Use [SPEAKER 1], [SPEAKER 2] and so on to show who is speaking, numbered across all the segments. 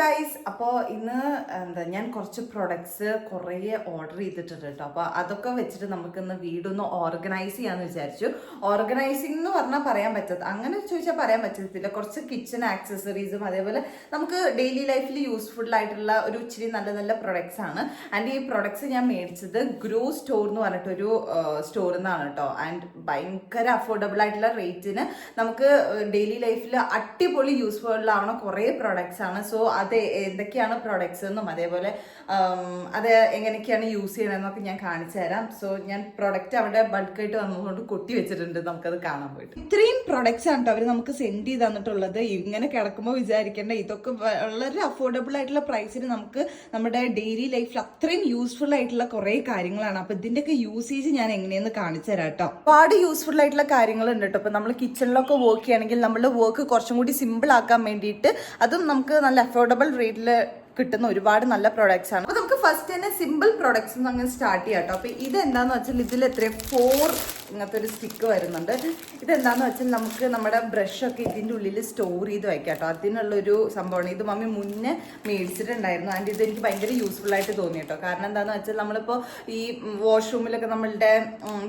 [SPEAKER 1] Guys അപ്പോൾ ഇന്ന് എന്താ ഞാൻ കുറച്ച് പ്രൊഡക്ട്സ് കുറേ ഓർഡർ ചെയ്തിട്ടുണ്ട് കേട്ടോ അപ്പോൾ അതൊക്കെ വെച്ചിട്ട് നമുക്കിന്ന് വീടൊന്ന് ഓർഗനൈസ് ചെയ്യാന്ന് വിചാരിച്ചു. ഓർഗനൈസിംഗ് എന്ന് പറഞ്ഞാൽ പറയാൻ പറ്റത്ത അങ്ങനെ ചോദിച്ചാൽ പറയാൻ പറ്റത്തില്ല. കുറച്ച് കിച്ചൺ ആക്സസറീസും അതേപോലെ നമുക്ക് ഡെയിലി ലൈഫിൽ യൂസ്ഫുൾ ആയിട്ടുള്ള ഒരു ഇച്ചിരി നല്ല നല്ല പ്രൊഡക്ട്സ് ആണ്. ആൻഡ് ഈ പ്രൊഡക്ട്സ് ഞാൻ മേടിച്ചത് ഗ്രോ സ്റ്റോർ എന്ന് പറഞ്ഞിട്ടൊരു സ്റ്റോറിൽ നിന്നാണ് കേട്ടോ ആൻഡ് ഭയങ്കര അഫോർഡബിൾ ആയിട്ടുള്ള റേറ്റിന് നമുക്ക് ഡെയിലി ലൈഫിൽ അടിപൊളി യൂസ്ഫുൾ ആവണ കുറേ പ്രൊഡക്ട്സ് ആണ്. സോ അത് എന്തൊക്കെയാണ് പ്രൊഡക്ട്സ് എന്നും അതേപോലെ അത് എങ്ങനെയൊക്കെയാണ് യൂസ് ചെയ്യണമെന്നൊക്കെ ഞാൻ കാണിച്ചു തരാം. സോ ഞാൻ പ്രോഡക്റ്റ് അവിടെ ബൾക്കായിട്ട് വന്നതുകൊണ്ട് കൊട്ടി വെച്ചിട്ടുണ്ട്. നമുക്കത് കാണാൻ പോയിട്ട്. ഇത്രയും പ്രൊഡക്ട്സ് ആണ് അവർ നമുക്ക് സെൻഡ് ചെയ്ത് തന്നിട്ടുള്ളത്. ഇങ്ങനെ കിടക്കുമ്പോൾ വിചാരിക്കേണ്ട. ഇതൊക്കെ വളരെ അഫോർഡബിൾ ആയിട്ടുള്ള പ്രൈസിന് നമുക്ക് നമ്മുടെ ഡെയിലി ലൈഫിൽ അത്രയും യൂസ്ഫുൾ ആയിട്ടുള്ള കുറേ കാര്യങ്ങളാണ്. അപ്പൊ ഇതിന്റെയൊക്കെ യൂസേജ് ഞാൻ എങ്ങനെയെന്ന് കാണിച്ചു തരാം കേട്ടോ ഒരുപാട് യൂസ്ഫുൾ ആയിട്ടുള്ള കാര്യങ്ങളുണ്ട് കേട്ടോ ഇപ്പൊ നമ്മൾ കിച്ചണിലൊക്കെ വർക്ക് ചെയ്യുകയാണെങ്കിൽ നമ്മുടെ വർക്ക് കുറച്ചും കൂടി സിമ്പിൾ ആക്കാൻ വേണ്ടിയിട്ട് അതും നമുക്ക് നല്ല അഫോർഡബിൾ റേറ്റിൽ കിട്ടുന്ന ഒരുപാട് നല്ല പ്രോഡക്ട്സ് ആണ്. അപ്പൊ നമുക്ക് ഫസ്റ്റ് തന്നെ സിമ്പിൾ പ്രോഡക്ട്സ് അങ്ങനെ സ്റ്റാർട്ട് ചെയ്യാം കേട്ടോ അപ്പൊ ഇത് എന്താന്ന് വെച്ചാൽ ഇതിൽ എത്ര ഫോർ ഇങ്ങനത്തെ ഒരു സ്റ്റിക്ക് വരുന്നുണ്ട്. ഇതെന്താന്ന് വെച്ചാൽ നമുക്ക് നമ്മുടെ ബ്രഷ് ഒക്കെ ഇതിന്റെ ഉള്ളിൽ സ്റ്റോർ ചെയ്ത് വയ്ക്കാം കേട്ടോ. അതിനുള്ളൊരു സംഭവമാണ്. ഇത് മമ്മി മുന്നേ മേടിച്ചിട്ടുണ്ടായിരുന്നു. ആൻഡ് ഇത് എനിക്ക് ഭയങ്കര യൂസ്ഫുൾ ആയിട്ട് തോന്നി കേട്ടോ. കാരണം എന്താന്ന് വെച്ചാൽ നമ്മളിപ്പോൾ ഈ വാഷ്റൂമിലൊക്കെ നമ്മളുടെ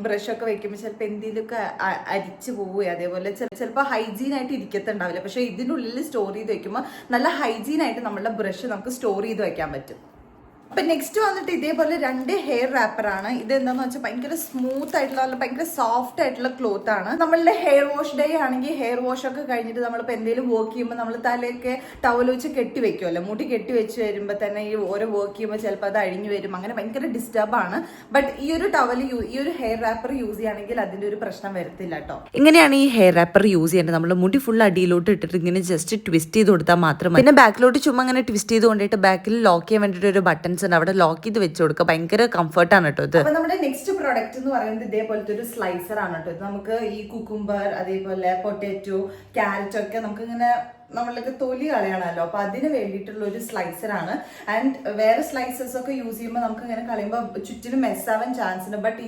[SPEAKER 1] ബ്രഷ് ഒക്കെ വെക്കുമ്പോൾ ചിലപ്പോൾ എന്തെങ്കിലുമൊക്കെ അരിച്ചു പോവുകയോ. അതേപോലെ ചിലപ്പോൾ ഹൈജീൻ ആയിട്ട് ഇരിക്കത്തുണ്ടാവില്ല. പക്ഷേ ഇതിന്റെ ഉള്ളിൽ സ്റ്റോർ ചെയ്ത് വെക്കുമ്പോൾ നല്ല ഹൈജീൻ ആയിട്ട് നമ്മളുടെ ബ്രഷ് നമുക്ക് സ്റ്റോർ ചെയ്ത് വയ്ക്കാൻ പറ്റും. അപ്പൊ നെക്സ്റ്റ് വന്നിട്ട് ഇതേപോലെ രണ്ട് ഹെയർ റാപ്പർ ആണ്. ഇത് എന്താന്ന് വെച്ചാൽ ഭയങ്കര സ്മൂത്ത് ആയിട്ടുള്ള നല്ല ഭയങ്കര സോഫ്റ്റ് ആയിട്ടുള്ള ക്ലോത്ത് ആണ്. നമ്മളുടെ ഹെയർ വാഷ് ഡേ ആണെങ്കിൽ ഹെയർ വാഷ് ഒക്കെ കഴിഞ്ഞിട്ട് നമ്മളിപ്പോൾ എന്തെങ്കിലും വർക്ക് ചെയ്യുമ്പോൾ നമ്മൾ തലയൊക്കെ ടവൽ വെച്ച് കെട്ടി വെക്കുമല്ലോ മുടി കെട്ടി വെച്ച് വരുമ്പോൾ തന്നെ ഈ ഓരോ വർക്ക് ചെയ്യുമ്പോൾ ചിലപ്പോൾ അത് അഴിഞ്ഞു വരും. അങ്ങനെ ഭയങ്കര ഡിസ്റ്റർബ് ആണ്. ബട്ട് ഈ ഒരു ടവൽ ഈ ഒരു ഹെയർ റാപ്പർ യൂസ് ചെയ്യുകയാണെങ്കിൽ അതിന്റെ ഒരു പ്രശ്നം വരത്തില്ല കേട്ടോ.
[SPEAKER 2] ഇങ്ങനെയാണ് ഈ ഹെയർ റാപ്പർ യൂസ് ചെയ്യേണ്ടത്. നമ്മൾ മുടി ഫുൾ അടിയിലോട്ട് ഇട്ടിട്ട് ഇങ്ങനെ ജസ്റ്റ് ട്വിസ്റ്റ് ചെയ്ത് കൊടുത്താൽ മാത്രം മതി. പിന്നെ ബാക്കിലോട്ട് ചുമ്മാ ഇങ്ങനെ ട്വിസ്റ്റ് ചെയ്ത് കൊണ്ടിട്ട് ബാക്കിൽ ലോക്ക് ചെയ്യാൻ വേണ്ടിയിട്ട് ഒരു ബട്ടൺസ് ഉണ്ട്. അവിടെ ലോക്ക് ചെയ്ത് വെച്ച് കൊടുക്കുക. ഭയങ്കര കംഫർട്ടാണ് കേട്ടോ ഇത്.
[SPEAKER 1] നമ്മുടെ നെക്സ്റ്റ് പ്രോഡക്റ്റ് എന്ന് പറയുന്നത് ഇതേപോലത്തെ ഒരു സ്ലൈസർ ആണ് കേട്ടോ. ഇത് നമുക്ക് ഈ കുക്കുംബർ അതേപോലെ പൊട്ടാറ്റോ ക്യാരറ്റ് ഒക്കെ നമുക്ക് ഇങ്ങനെ നമ്മളൊക്കെ തൊലി കളയണമല്ലോ. അപ്പൊ അതിന് വേണ്ടിയിട്ടുള്ള ഒരു സ്ലൈസർ ആണ്. ആൻഡ് വേറെ സ്ലൈസസ് ഒക്കെ യൂസ് ചെയ്യുമ്പോൾ നമുക്ക് ഇങ്ങനെ കളയുമ്പോൾ ചുറ്റിനും മെസ്സാവാൻ ചാൻസ് ഉണ്ട്. ബട്ട്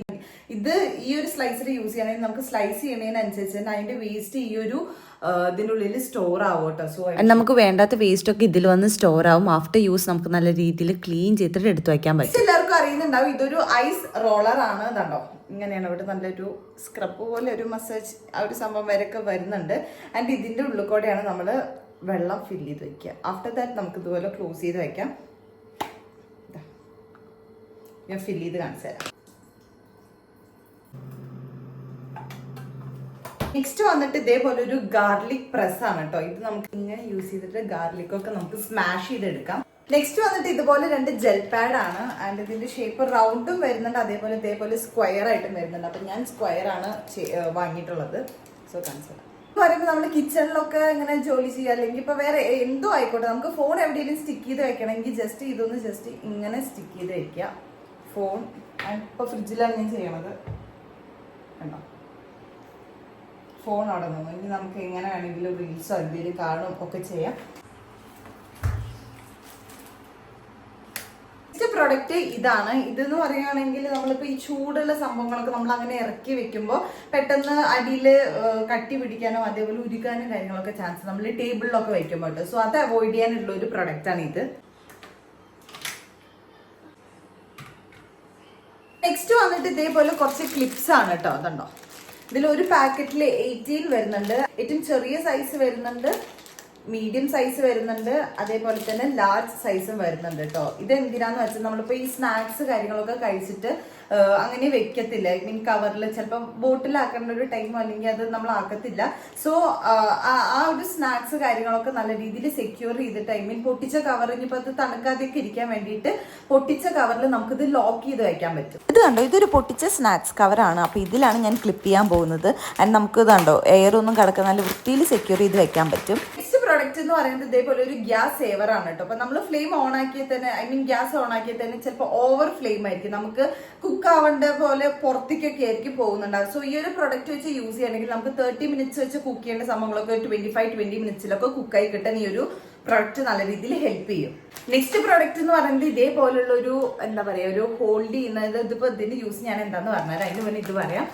[SPEAKER 1] ഇത് ഈ ഒരു സ്ലൈസർ യൂസ് ചെയ്യണമെങ്കിൽ നമുക്ക് സ്ലൈസ് ചെയ്യണതിനനുസരിച്ച് തന്നെ അതിന്റെ വേസ്റ്റ് ഈ ഒരു ഉള്ളിൽ സ്റ്റോർ ആവും കേട്ടോ സോ
[SPEAKER 2] നമുക്ക് വേണ്ടാത്ത വേസ്റ്റ് ഒക്കെ ഇതിൽ വന്ന് സ്റ്റോർ ആവും. ആഫ്റ്റർ യൂസ് നമുക്ക് നല്ല രീതിയിൽ ക്ലീൻ ചെയ്തിട്ട് എടുത്തു വയ്ക്കാൻ പറ്റും.
[SPEAKER 1] എല്ലാവർക്കും അറിയുന്നുണ്ടാവും ഇതൊരു ഐസ് റോളർ ആണ് ഇതുണ്ടോ ഇങ്ങനെയാണ് ഇവിടെ നല്ലൊരു സ്ക്രബ് പോലെ ഒരു മസാജ് ആ ഒരു സംഭവം വരെയൊക്കെ വരുന്നുണ്ട്. ആൻഡ് ഇതിന്റെ ഉള്ളിൽ കൂടെയാണ് നമ്മൾ വെള്ളം ഫില്ല് ചെയ്ത് വെക്കുക ആഫ്റ്റർ ദാറ്റ് നമുക്ക് ഇതുപോലെ ക്ലോസ് ചെയ്ത് വെക്കാം ദാ. ഞാൻ ഫില്ല് ചെയ്ത് കാണിച്ചു തരാം. നെക്സ്റ്റ് വന്നിട്ട് ഇതേപോലെ ഒരു ഗാർലിക് പ്രസ് ആണ് കേട്ടോ ഇത് നമുക്ക് ഇങ്ങനെ യൂസ് ചെയ്തിട്ട് ഗാർലിക് ഒക്കെ നമുക്ക് സ്മാഷ് ചെയ്തെടുക്കാം. നെക്സ്റ്റ് വന്നിട്ട് ഇതുപോലെ രണ്ട് ജെൽ പാഡ് ആണ്. ആൻഡ് ഇതിന്റെ ഷേപ്പ് റൗണ്ടും വരുന്നുണ്ട്. അതേപോലെ ഇതേപോലെ സ്ക്വയർ ആയിട്ടും വരുന്നുണ്ട്. അപ്പൊ ഞാൻ സ്ക്വയർ ആണ് വാങ്ങിയിട്ടുള്ളത്. സോ കാണിച്ചു പറയുമ്പോൾ നമ്മൾ കിച്ചണിലൊക്കെ ഇങ്ങനെ ജോലി ചെയ്യുക. അല്ലെങ്കിൽ ഇപ്പൊ വേറെ എന്തോ ആയിക്കോട്ടെ. നമുക്ക് ഫോൺ എവിടെയെങ്കിലും സ്റ്റിക്ക് ചെയ്ത് വെക്കണമെങ്കിൽ ജസ്റ്റ് ഇതൊന്ന് ജസ്റ്റ് ഇങ്ങനെ സ്റ്റിക്ക് ചെയ്ത് വെക്കുക. ഫോൺ ഇപ്പൊ ഫ്രിഡ്ജിലാണ് ഞാൻ ചെയ്യണത്. കണ്ടോ? ഫോൺ അവിടെ ഇനി നമുക്ക് എങ്ങനെ വേണമെങ്കിലും റീൽസോ എന്തെങ്കിലും കാണും ഒക്കെ ചെയ്യാം. പ്രൊഡക്റ്റ് ഇതാണ്. ഇതെന്ന് പറയുകയാണെങ്കിൽ നമ്മളിപ്പോൾ ഈ ചൂടുള്ള സംഭവങ്ങളൊക്കെ നമ്മൾ അങ്ങനെ ഇറക്കി വെക്കുമ്പോൾ പെട്ടെന്ന് അടിയിൽ കട്ടി പിടിക്കാനോ അതേപോലെ ഉരുക്കാനും കാര്യങ്ങളൊക്കെ ചാൻസ് നമ്മൾ ടേബിളിലൊക്കെ വെക്കുമ്പോൾ കേട്ടോ. സോ അത് അവോയ്ഡ് ചെയ്യാനുള്ള ഒരു പ്രൊഡക്റ്റാണ് ഇത്. നെക്സ്റ്റ് വന്നിട്ട് ഇതേപോലെ കുറച്ച് ക്ലിപ്സ് ആണ് കേട്ടോ. അതുണ്ടോ ഇതിൽ ഒരു പാക്കറ്റിൽ എയ്റ്റീൻ വരുന്നുണ്ട്. ഏറ്റവും ചെറിയ സൈസ് വരുന്നുണ്ട്. മീഡിയം സൈസ് വരുന്നുണ്ട്. അതേപോലെ തന്നെ ലാർജ് സൈസും വരുന്നുണ്ട് കേട്ടോ ഇത് എന്തിനാന്ന് വെച്ചാൽ നമ്മളിപ്പോൾ ഈ സ്നാക്സ് കാര്യങ്ങളൊക്കെ കഴിച്ചിട്ട് അങ്ങനെ വെക്കത്തില്ല. ഐ മീൻ കവറിൽ ചിലപ്പോൾ ബോട്ടിലാക്കേണ്ട ഒരു ടൈം അല്ലെങ്കിൽ അത് നമ്മൾ ആക്കത്തില്ല. സോ ആ ഒരു സ്നാക്സ് കാര്യങ്ങളൊക്കെ നല്ല രീതിയിൽ സെക്യൂർ ചെയ്തിട്ട് ഐ മീൻ പൊട്ടിച്ച കവർ ഇനിയിപ്പോൾ അത് തണുക്കാതെയൊക്കെ ഇരിക്കാൻ വേണ്ടിയിട്ട് പൊട്ടിച്ച കവറിൽ നമുക്കിത് ലോക്ക് ചെയ്ത് വെക്കാൻ പറ്റും.
[SPEAKER 2] ഇത് കണ്ടോ? ഇതൊരു പൊട്ടിച്ച സ്നാക്സ് കവറാണ് അപ്പോൾ ഇതിലാണ് ഞാൻ ക്ലിപ്പ് ചെയ്യാൻ പോകുന്നത്. ആൻഡ് നമുക്ക് ഇതുണ്ടോ എയർ ഒന്നും കിടക്കാൻ നല്ല വൃത്തിയിൽ സെക്യൂർ ചെയ്ത് വെക്കാൻ പറ്റും.
[SPEAKER 1] പ്രോഡക്റ്റ് എന്ന് പറയുന്നത് ഇതേപോലെ ഒരു ഗ്യാസ് സേവർ ആണ് കേട്ടോ. അപ്പൊ നമ്മൾ ഫ്ലെയിം ഓൺ ആക്കിയ തന്നെ ഐ മീൻ ഗ്യാസ് ഓൺ ആക്കിയ തന്നെ ചിലപ്പോൾ ഓവർ ഫ്ലെയിം ആയിരിക്കും. നമുക്ക് കുക്ക് ആവേണ്ട പോലെ പുറത്തേക്കൊക്കെ ആയിരിക്കും പോകുന്നുണ്ടാവും സോ ഈ ഒരു പ്രൊഡക്റ്റ് വെച്ച് യൂസ് ചെയ്യണമെങ്കിൽ നമുക്ക് തേർട്ടി മിനിറ്റ്സ് വെച്ച് കുക്ക് ചെയ്യേണ്ട സംഭവങ്ങളൊക്കെ ട്വന്റി ഫൈവ് ട്വന്റി മിനിറ്റ്സിലൊക്കെ കുക്കായി കിട്ടാൻ ഈ ഒരു പ്രൊഡക്റ്റ് നല്ല രീതിയിൽ ഹെൽപ്പ് ചെയ്യും. നെക്സ്റ്റ് പ്രൊഡക്റ്റ് എന്ന് പറയുന്നത് ഇതേപോലുള്ള ഒരു എന്താ പറയുക ഒരു ഹോൾഡ് ചെയ്യുന്നത് ഇതിപ്പോൾ ഇതിന്റെ യൂസ് ഞാൻ എന്താന്ന് പറഞ്ഞാൽ അതിന് മുന്നേ ഇത് പറയാം.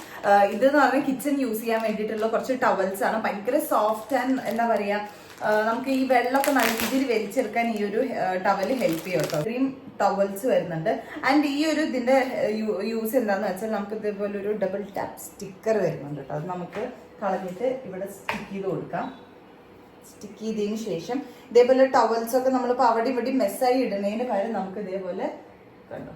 [SPEAKER 1] ഇത് എന്ന് പറഞ്ഞാൽ കിച്ചൺ യൂസ് ചെയ്യാൻ വേണ്ടിയിട്ടുള്ള കുറച്ച് ടവൽസ് ആണ്. ഭയങ്കര സോഫ്റ്റ് ആൻഡ് എന്താ പറയാ ആ, നമുക്ക് ഈ വെള്ളമൊക്കെ നല്ല രീതിയിൽ വലിച്ചെടുക്കാൻ ഈ ഒരു ടവൽ ഹെൽപ്പ് ചെയ്യും കേട്ടോ. ഇത്രയും ടവൽസ് വരുന്നുണ്ട്. ആൻഡ് ഈ ഒരു ഇതിന്റെ യൂസ് എന്താന്ന് വെച്ചാൽ നമുക്ക് ഇതേപോലെ ഒരു ഡബിൾ ടാപ്പ് സ്റ്റിക്കർ വരുന്നുണ്ട് കേട്ടോ. അത് നമുക്ക് കളഞ്ഞിട്ട് ഇവിടെ സ്റ്റിക്ക് ചെയ്ത് കൊടുക്കാം. സ്റ്റിക്ക് ചെയ്തതിന് ശേഷം ഇതേപോലെ ടവൽസൊക്കെ നമ്മളിപ്പോൾ അവിടെ ഇവിടെ മെസ്സായി ഇടുന്നതിന് പകരം നമുക്ക് ഇതേപോലെ കണ്ടോ?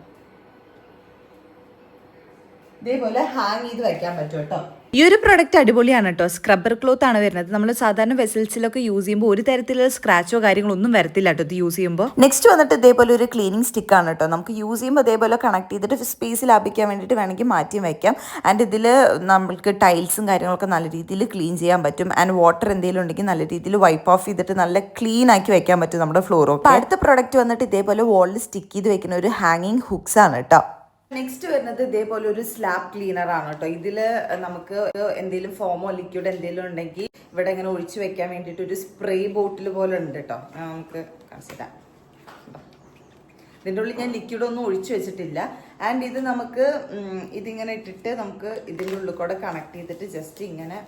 [SPEAKER 1] ഇതേപോലെ ഹാങ് ചെയ്ത് വയ്ക്കാൻ പറ്റും കേട്ടോ.
[SPEAKER 2] ഈ ഒരു പ്രൊഡക്റ്റ് അടിപൊളിയാണ് കേട്ടോ സ്ക്രബ്ബർ ക്ലോത്ത് ആണ് വരുന്നത്. നമ്മൾ സാധാരണ വെസൽസിലൊക്കെ യൂസ് ചെയ്യുമ്പോൾ ഒരു തരത്തിലുള്ള സ്ക്രാച്ചോ കാര്യങ്ങളോ ഒന്നും വരത്തില്ല കേട്ടോ ഇത് യൂസ് ചെയ്യുമ്പോൾ നെക്സ്റ്റ് വന്നിട്ട് ഇതേപോലെ ഒരു ക്ലീനിങ് സ്റ്റിക്ക് ആണ് കേട്ടോ നമുക്ക് യൂസ് ചെയ്യുമ്പോൾ അതേപോലെ കണക്ട് ചെയ്തിട്ട് സ്പേസ് ലാഭിക്കാൻ വേണ്ടിട്ട് വേണമെങ്കിൽ മാറ്റി വയ്ക്കാം ആൻഡ് ഇതിൽ നമുക്ക് ടൈൽസും കാര്യങ്ങളൊക്കെ നല്ല രീതിയിൽ ക്ലീൻ ചെയ്യാൻ പറ്റും. ആൻഡ് വാട്ടർ എന്തെങ്കിലും ഉണ്ടെങ്കിൽ നല്ല രീതിയിൽ വൈപ്പ് ഓഫ് ചെയ്തിട്ട് നല്ല ക്ലീൻ ആക്കി വെക്കാൻ പറ്റും നമ്മുടെ ഫ്ലോറൊക്കെ അടുത്ത പ്രൊഡക്റ്റ് വന്നിട്ട് ഇതേപോലെ വാളിൽ സ്റ്റിക്ക് ചെയ്ത് വെക്കുന്ന ഒരു ഹാങ്ങിങ് ഹുക്സ് ആണ് കേട്ടോ
[SPEAKER 1] നെക്സ്റ്റ് വരുന്നത് ഇതേപോലെ ഒരു സ്ലാബ് ക്ലീനർ ആണ് കേട്ടോ ഇതിൽ നമുക്ക് എന്തെങ്കിലും ഫോമോ ലിക്വിഡ് എന്തെങ്കിലും ഉണ്ടെങ്കിൽ ഇവിടെ ഇങ്ങനെ ഒഴിച്ചു വെക്കാൻ വേണ്ടിയിട്ട് ഒരു സ്പ്രേ ബോട്ടിൽ പോലെ ഉണ്ട് കേട്ടോ നമുക്ക് കാണിച്ചിടാം ഇതിന്റെ ഉള്ളിൽ ഞാൻ ലിക്വിഡ് ഒന്നും ഒഴിച്ചു വെച്ചിട്ടില്ല. ആൻഡ് ഇത് നമുക്ക് ഇതിങ്ങനെ ഇട്ടിട്ട് നമുക്ക് ഇതിന്റെ ഉള്ളിൽ കൂടെ കണക്ട് ചെയ്തിട്ട് ജസ്റ്റ് ഇങ്ങനെ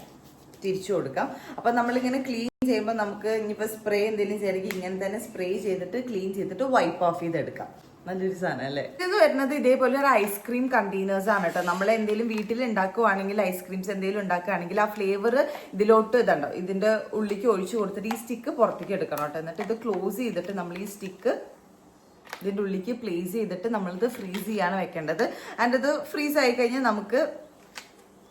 [SPEAKER 1] തിരിച്ചു കൊടുക്കാം. അപ്പം നമ്മളിങ്ങനെ ക്ലീൻ ചെയ്യുമ്പോൾ നമുക്ക് ഇനിയിപ്പോൾ സ്പ്രേ എന്തെങ്കിലും ചെയ്യണമെങ്കിൽ ഇങ്ങനെ തന്നെ സ്പ്രേ ചെയ്തിട്ട് ക്ലീൻ ചെയ്തിട്ട് വൈപ്പ് ഓഫ് ചെയ്തെടുക്കാം. നല്ലൊരു സാധനം അല്ലേ? ഇത് വരുന്നത് ഇതേപോലെ ഒരു ഐസ്ക്രീം കണ്ടെയ്നേഴ്സ് ആണ് കേട്ടോ. നമ്മൾ എന്തെങ്കിലും വീട്ടിൽ ഉണ്ടാക്കുവാണെങ്കിൽ ഐസ്ക്രീംസ് എന്തെങ്കിലും ഉണ്ടാക്കുകയാണെങ്കിൽ ആ ഫ്ലേവർ ഇതിലോട്ട് ഇതുണ്ടോ? ഇതിന്റെ ഉള്ളിലേക്ക് ഒഴിച്ചു കൊടുത്തിട്ട് ഈ സ്റ്റിക്ക് പുറത്തേക്ക് എടുക്കണം കേട്ടോ. എന്നിട്ട് ഇത് ക്ലോസ് ചെയ്തിട്ട് നമ്മൾ ഈ സ്റ്റിക്ക് ഇതിന്റെ ഉള്ളിലേക്ക് പ്ലേസ് ചെയ്തിട്ട് നമ്മളിത് ഫ്രീസ് ചെയ്യാണ് വെക്കേണ്ടത്. ആൻഡ് ഇത് ഫ്രീസ് ആയി കഴിഞ്ഞാൽ നമുക്ക്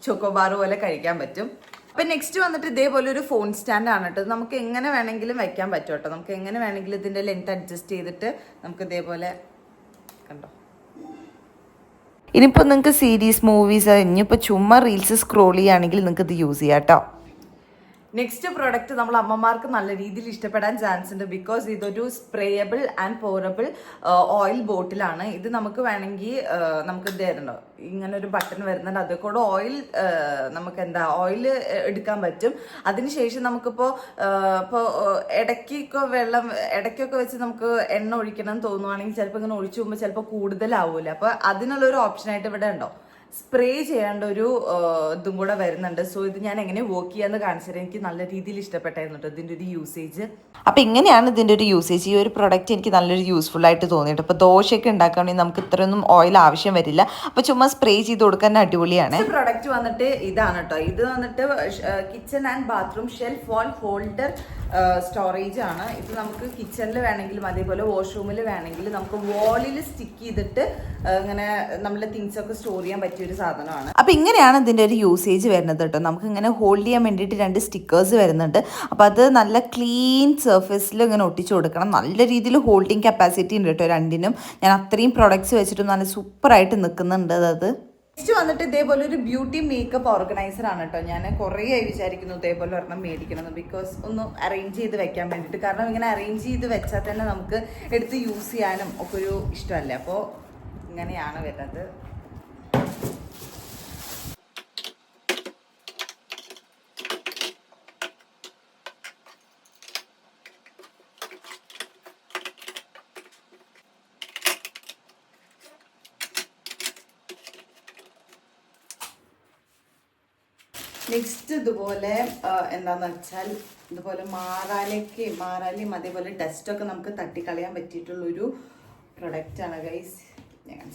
[SPEAKER 1] ചോക്കോബാർ പോലെ കഴിക്കാൻ പറ്റും. അപ്പൊ നെക്സ്റ്റ് വന്നിട്ട് ഇതേപോലെ ഒരു ഫോൺ സ്റ്റാൻഡ് ആണ് കേട്ടോ. നമുക്ക് എങ്ങനെ വേണമെങ്കിലും വെക്കാൻ പറ്റും കേട്ടോ. നമുക്ക് എങ്ങനെ വേണമെങ്കിലും ഇതിന്റെ ലെങ്ത് അഡ്ജസ്റ്റ് ചെയ്തിട്ട് നമുക്ക് ഇതേപോലെ കണ്ടോ?
[SPEAKER 2] ഇനിയിപ്പോൾ നിങ്ങൾക്ക് സീരീസ് മൂവീസ് ഇനിയിപ്പോൾ ചുമ്മാ റീൽസ് സ്ക്രോൾ ചെയ്യുകയാണെങ്കിൽ നിങ്ങൾക്ക് ഇത് യൂസ് ചെയ്യാം കേട്ടോ
[SPEAKER 1] നെക്സ്റ്റ് പ്രോഡക്റ്റ് നമ്മൾ അമ്മമാർക്ക് നല്ല രീതിയിൽ ഇഷ്ടപ്പെടാൻ ചാൻസ് ഉണ്ട്. ബിക്കോസ് ഇതൊരു സ്പ്രേയബിൾ ആൻഡ് പോറബിൾ ഓയിൽ ബോട്ടിലാണ് ഇത് നമുക്ക് വേണമെങ്കിൽ നമുക്ക് ഇത് തരണോ ഇങ്ങനെ ഒരു ബട്ടൺ വരുന്നുണ്ട്. അതിൽ കൂടെ ഓയിൽ നമുക്ക് എന്താ ഓയിൽ എടുക്കാൻ പറ്റും. അതിനുശേഷം നമുക്കിപ്പോൾ ഇപ്പോൾ ഇടയ്ക്കൊക്കെ വെള്ളം ഇടയ്ക്കൊക്കെ വെച്ച് നമുക്ക് എണ്ണ ഒഴിക്കണം എന്ന് തോന്നുവാണെങ്കിൽ ചിലപ്പോൾ ഇങ്ങനെ ഒഴിച്ചു പോകുമ്പോൾ ചിലപ്പോൾ കൂടുതലാവൂല. അപ്പോൾ അതിനുള്ളൊരു ഓപ്ഷനായിട്ട് ഇവിടെ ഉണ്ടോ? സ്പ്രേ ചെയ്യേണ്ട ഒരു ഇതും കൂടെ വരുന്നുണ്ട്. സോ ഇത് ഞാൻ എങ്ങനെ വർക്ക് ചെയ്യാന്ന് കാണിച്ചത് എനിക്ക് നല്ല രീതിയിൽ ഇഷ്ടപ്പെട്ടായിരുന്നു കേട്ടോ ഇതിന്റെ ഒരു യൂസേജ്
[SPEAKER 2] അപ്പോൾ ഇങ്ങനെയാണ് ഇതിന്റെ ഒരു യൂസേജ് ഈ ഒരു പ്രൊഡക്റ്റ് എനിക്ക് നല്ലൊരു യൂസ്ഫുൾ ആയിട്ട് തോന്നിയിട്ട് ഇപ്പോൾ ദോശയൊക്കെ ഉണ്ടാക്കുകയാണെങ്കിൽ നമുക്ക് ഇത്രയൊന്നും ഓയിൽ ആവശ്യം വരില്ല. അപ്പോൾ ചുമ്മാ സ്പ്രേ ചെയ്ത് കൊടുക്കാൻ അടിപൊളിയാണ്.
[SPEAKER 1] പ്രൊഡക്റ്റ് വന്നിട്ട് ഇതാണ് കേട്ടോ ഇത് വന്നിട്ട് kitchen and bathroom shelf wall holder storage ആണ്. ഇത് നമുക്ക് കിച്ചണിൽ വേണമെങ്കിലും അതേപോലെ വാഷ്റൂമിൽ വേണമെങ്കിലും നമുക്ക് വാളിൽ സ്റ്റിക്ക് ചെയ്തിട്ട് ഇങ്ങനെ നമ്മളെ തിങ്സ് ഒക്കെ സ്റ്റോർ ചെയ്യാൻ പറ്റിയ ഒരു സാധനമാണ്.
[SPEAKER 2] അപ്പോൾ ഇങ്ങനെയാണ് ഇതിന്റെ ഒരു യൂസേജ് വരുന്നത് കേട്ടോ നമുക്ക് ഇങ്ങനെ ഹോൾഡ് ചെയ്യാൻ വേണ്ടിയിട്ട് രണ്ട് സ്റ്റിക്കേഴ്സ് വരുന്നുണ്ട്. അപ്പോൾ അത് നല്ല ക്ലീൻ സർഫേസിൽ ഇങ്ങനെ ഒട്ടിച്ചു കൊടുക്കണം. നല്ല രീതിയിൽ ഹോൾഡിങ് കപ്പാസിറ്റി ഉണ്ട് കേട്ടോ രണ്ടിനും. ഞാൻ അത്രയും പ്രൊഡക്ട്സ് വെച്ചിട്ട് നല്ല സൂപ്പറായിട്ട് നിൽക്കുന്നുണ്ട് അത്.
[SPEAKER 1] നെക്സ്റ്റ് വന്നിട്ട് ഇതേപോലെ ഒരു ബ്യൂട്ടി മേക്കപ്പ് ഓർഗനൈസർ ആണ് കേട്ടോ ഞാൻ കുറേ ആയി വിചാരിക്കുന്നു ഇതേപോലെ ഒരെണ്ണം മേടിക്കണം ബിക്കോസ് ഒന്ന് അറേഞ്ച് ചെയ്ത് വെക്കാൻ വേണ്ടിയിട്ട് കാരണം ഇങ്ങനെ അറേഞ്ച് ചെയ്ത് വെച്ചാൽ തന്നെ നമുക്ക് എടുത്ത് യൂസ് ചെയ്യാനും ഒക്കെ ഒരു ഇഷ്ടമല്ലേ? അപ്പോൾ ഇങ്ങനെയാണ് വരുന്നത്. നെക്സ്റ്റ് ഇതുപോലെ എന്താന്ന് വെച്ചാൽ ഇതുപോലെ മാറാലേക്ക് മാറാലിയും അതേപോലെ ഡസ്റ്റൊക്കെ നമുക്ക് തട്ടിക്കളയാൻ പറ്റിയിട്ടുള്ളൊരു പ്രൊഡക്റ്റാണ് ഗൈസ് ഞാൻ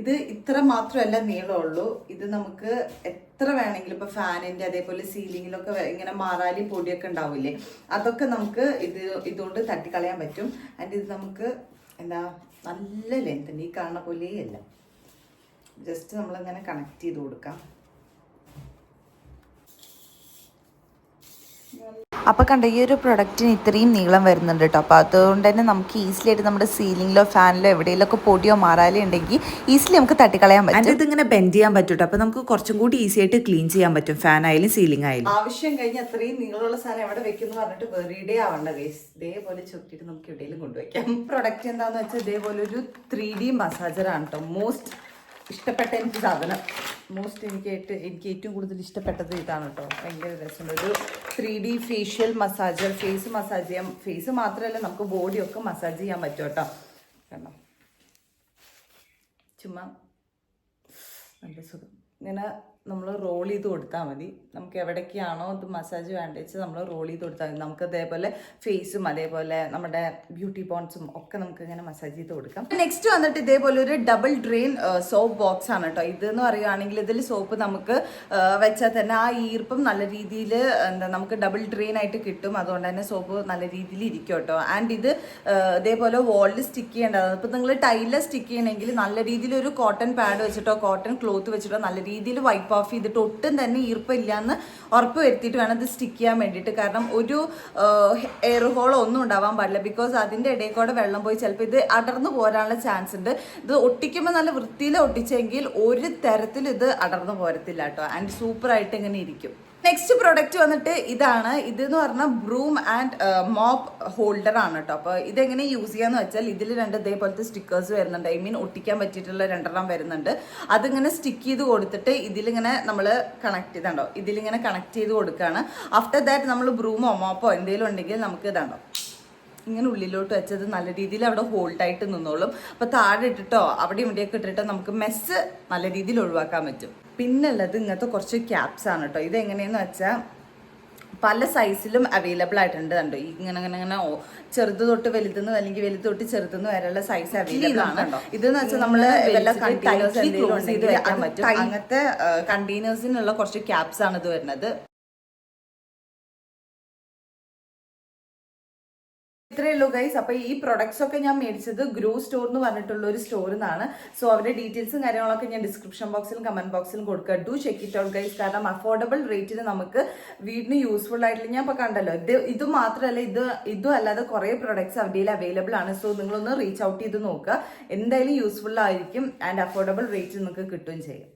[SPEAKER 1] ഇത് ഇത്ര മാത്രമല്ല നീളമുള്ളൂ. ഇത് നമുക്ക് എത്ര വേണമെങ്കിലും ഇപ്പോൾ ഫാനിന്റെ അതേപോലെ സീലിങ്ങിലൊക്കെ ഇങ്ങനെ മാറാലി പൊടിയൊക്കെ ഉണ്ടാവില്ലേ? അതൊക്കെ നമുക്ക് ഇത് ഇതുകൊണ്ട് തട്ടിക്കളയാൻ പറ്റും. ആൻഡ് ഇത് നമുക്ക് എന്താ നല്ല ലെങ്ത് ഈ കാണുന്ന പോലെയല്ല. ജസ്റ്റ് നമ്മളിങ്ങനെ കണക്ട് ചെയ്ത് കൊടുക്കാം.
[SPEAKER 2] അപ്പോൾ കണ്ട ഈ ഒരു പ്രൊഡക്റ്റിന് ഇത്രയും നീളം വരുന്നുണ്ട് കേട്ടോ അപ്പോൾ അതുകൊണ്ട് തന്നെ നമുക്ക് ഈസിലി ആയിട്ട് നമ്മുടെ സീലിങ്ങിലോ ഫാനിലോ എവിടെയെങ്കിലൊക്കെ പൊടിയോ മാറാലോ ഉണ്ടെങ്കിൽ ഈസിലി നമുക്ക് തട്ടിക്കളയാൻ പറ്റും. ഇതിങ്ങനെ ബെൻഡ് ചെയ്യാൻ പറ്റും കേട്ടോ അപ്പോൾ നമുക്ക് കുറച്ചും കൂടി ഈസി ആയിട്ട് ക്ലീൻ ചെയ്യാൻ പറ്റും ഫാൻ ആയാലും സീലിംഗ് ആയാലും.
[SPEAKER 1] ആവശ്യം കഴിഞ്ഞ് അത്രയും നീളമുള്ള സാധനം എവിടെ വെക്കുന്നു പറഞ്ഞിട്ട് വെറുതെ ആവണ്ട വേസ് ഇതേപോലെ ചുറ്റിട്ട് നമുക്ക് എവിടെയെങ്കിലും കൊണ്ടുവയ്ക്കാം. പ്രൊഡക്റ്റ് എന്താന്ന് വെച്ചാൽ ഇതേപോലെ ഒരു ത്രീ ഡി മസാജർ ആണ് കേട്ടോ മോസ്റ്റ് ഇഷ്ടപ്പെട്ട എനിക്ക് സാധനം? മോസ്റ്റ് എനിക്ക് എനിക്ക് ഏറ്റവും കൂടുതൽ ഇഷ്ടപ്പെട്ടത് ഇതാണ് കേട്ടോ. ഭയങ്കര രസമുണ്ട്. ഒരു three D facial massager face massage ചെയ്യാം ഫേസ് മാത്രമല്ല നമുക്ക് ബോഡിയൊക്കെ മസാജ് ചെയ്യാൻ പറ്റും കേട്ടോ. കണ്ടോ? ചുമ്മാ നല്ല സുഖം. ഇങ്ങനെ നമ്മൾ റോൾ ചെയ്ത് കൊടുത്താൽ മതി. നമുക്ക് എവിടേക്കാണോ ഇത് മസാജ് വേണ്ടത് നമ്മൾ റോൾ ചെയ്ത് കൊടുത്താൽ മതി. നമുക്ക് അതേപോലെ ഫേസും അതേപോലെ നമ്മുടെ ബ്യൂട്ടി ബോൺസും ഒക്കെ നമുക്ക് ഇങ്ങനെ മസാജ് ചെയ്ത് കൊടുക്കാം. നെക്സ്റ്റ് വന്നിട്ട് ഇതേപോലെ ഒരു ഡബിൾ ഡ്രെയിൻ സോപ്പ് ബോക്സ് ആണ് കേട്ടോ. ഇതെന്ന് പറയുകയാണെങ്കിൽ ഇതിൽ സോപ്പ് നമുക്ക് വെച്ചാൽ തന്നെ ആ ഈർപ്പം നല്ല രീതിയിൽ എന്താ നമുക്ക് ഡബിൾ ഡ്രെയിൻ ആയിട്ട് കിട്ടും. അതുകൊണ്ട് തന്നെ സോപ്പ് നല്ല രീതിയിൽ ഇരിക്കും കേട്ടോ. ആൻഡ് ഇത് ഇതേപോലെ വാളിൽ സ്റ്റിക്ക് ചെയ്യേണ്ടതാണ്. ഇപ്പം നിങ്ങൾ ടൈലിൽ സ്റ്റിക്ക് ചെയ്യണമെങ്കിൽ നല്ല രീതിയിൽ ഒരു കോട്ടൺ പാഡ് വെച്ചിട്ടോ കോട്ടൺ ക്ലോത്ത് വെച്ചിട്ടോ നല്ല രീതിയിൽ വൈപ്പ് ഓഫ് ചെയ്തിട്ട് ഒട്ടും തന്നെ ഈർപ്പം എന്ന് ഉറപ്പ് വരുത്തിയിട്ട് വേണം ഇത് സ്റ്റിക്ക് ചെയ്യാൻ വേണ്ടിയിട്ട്. കാരണം ഒരു എയർ ഹോളോ ഒന്നും ഉണ്ടാവാൻ പാടില്ല. ബിക്കോസ് അതിന്റെ ഇടയിൽ കൂടെ വെള്ളം പോയി ചിലപ്പോൾ ഇത് അടർന്നു പോരാനുള്ള ചാൻസ് ഉണ്ട്. ഇത് ഒട്ടിക്കുമ്പോൾ നല്ല വൃത്തിയിൽ ഒട്ടിച്ചെങ്കിൽ ഒരു തരത്തിൽ ഇത് അടർന്നു പോരത്തില്ല കേട്ടോ. ആൻഡ് സൂപ്പറായിട്ട് ഇങ്ങനെ ഇരിക്കും. നെക്സ്റ്റ് പ്രോഡക്റ്റ് വന്നിട്ട് ഇതാണ്. ഇത് എന്ന് പറഞ്ഞാൽ ബ്രൂം ആൻഡ് മോപ്പ് ഹോൾഡർ ആണ് കേട്ടോ അപ്പോൾ ഇതെങ്ങനെ യൂസ് ചെയ്യാന്ന് വെച്ചാൽ ഇതിൽ രണ്ട് ഇതേപോലത്തെ സ്റ്റിക്കേഴ്സ് വരുന്നുണ്ട്. ഐ മീൻ ഒട്ടിക്കാൻ പറ്റിയിട്ടുള്ള രണ്ടെണ്ണം വരുന്നുണ്ട്. അതിങ്ങനെ സ്റ്റിക്ക് ചെയ്ത് കൊടുത്തിട്ട് ഇതിലിങ്ങനെ നമ്മൾ കണക്ട് ചെയ്തോ ഇതിലിങ്ങനെ കണക്ട് ചെയ്ത് കൊടുക്കുകയാണ് ആഫ്റ്റർ ദാറ്റ് നമ്മൾ ബ്രൂമോ മോപ്പോ എന്തെങ്കിലും ഉണ്ടെങ്കിൽ നമുക്ക് ഇതാണ്ടോ? ഇങ്ങനെ ഉള്ളിലോട്ട് വെച്ചത് നല്ല രീതിയിൽ അവിടെ ഹോൾഡ് ആയിട്ട് നിന്നോളും. അപ്പോൾ താഴെ ഇട്ടിട്ടോ അവിടെ ഇവിടെയൊക്കെ ഇട്ടിട്ടോ നമുക്ക് മെസ്സ് നല്ല രീതിയിൽ ഒഴിവാക്കാൻ പറ്റും. പിന്നുള്ളത് ഇങ്ങനത്തെ കുറച്ച് ക്യാപ്സ് ആണ് കേട്ടോ ഇത് എങ്ങനെയെന്ന് വെച്ചാൽ പല സൈസിലും അവൈലബിൾ ആയിട്ടുണ്ട് കണ്ടോ? ഈ ഇങ്ങനെ ഇങ്ങനെ ഇങ്ങനെ ചെറുത് തൊട്ട് വലുതെന്ന് അല്ലെങ്കിൽ വലുത് തൊട്ട് ചെറുതെന്ന് വരെയുള്ള സൈസ് അവൈലബിൾ ആണ് ഇതെന്ന് വെച്ചാൽ വല്ല കണ്ടെയ്നേഴ്സ് പറ്റും. അങ്ങനത്തെ കണ്ടെയ്നേഴ്സിനുള്ള കുറച്ച് ക്യാപ്സ് ആണ് ഇത് വരുന്നത്. ഇത്രയേ ഉള്ളൂ ഗൈസ് അപ്പൊ ഈ പ്രൊഡക്ട്സ് ഒക്കെ ഞാൻ മേടിച്ചത് ഗ്രൂ സ്റ്റോർ എന്ന് പറഞ്ഞിട്ടുള്ള ഒരു സ്റ്റോറിൽ നിന്നാണ് സോ അവരുടെ ഡീറ്റെയിൽസും കാര്യങ്ങളൊക്കെ ഞാൻ ഡിസ്ക്രിപ്ഷൻ ബോക്സിലും കമന്റ് ബോക്സിലും കൊടുക്കുക. Do check it out guys കാരണം അഫോർഡബിൾ റേറ്റിന് നമുക്ക് വീടിന് യൂസ്ഫുൾ ആയിട്ടുള്ള ഞാൻ ഇപ്പൊ കണ്ടല്ലോ ഇത് ഇത് മാത്രമല്ല ഇത് ഇതും അല്ലാതെ കുറെ പ്രൊഡക്ട്സ് അവരുടെ അവൈലബിൾ ആണ്. സോ നിങ്ങളൊന്ന് റീച്ച് ഔട്ട് ചെയ്ത് നോക്കുക. എന്തായാലും യൂസ്ഫുൾ ആയിരിക്കും ആൻഡ് അഫോർഡബിൾ റേറ്റ് നിങ്ങൾക്ക് കിട്ടുകയും ചെയ്യും.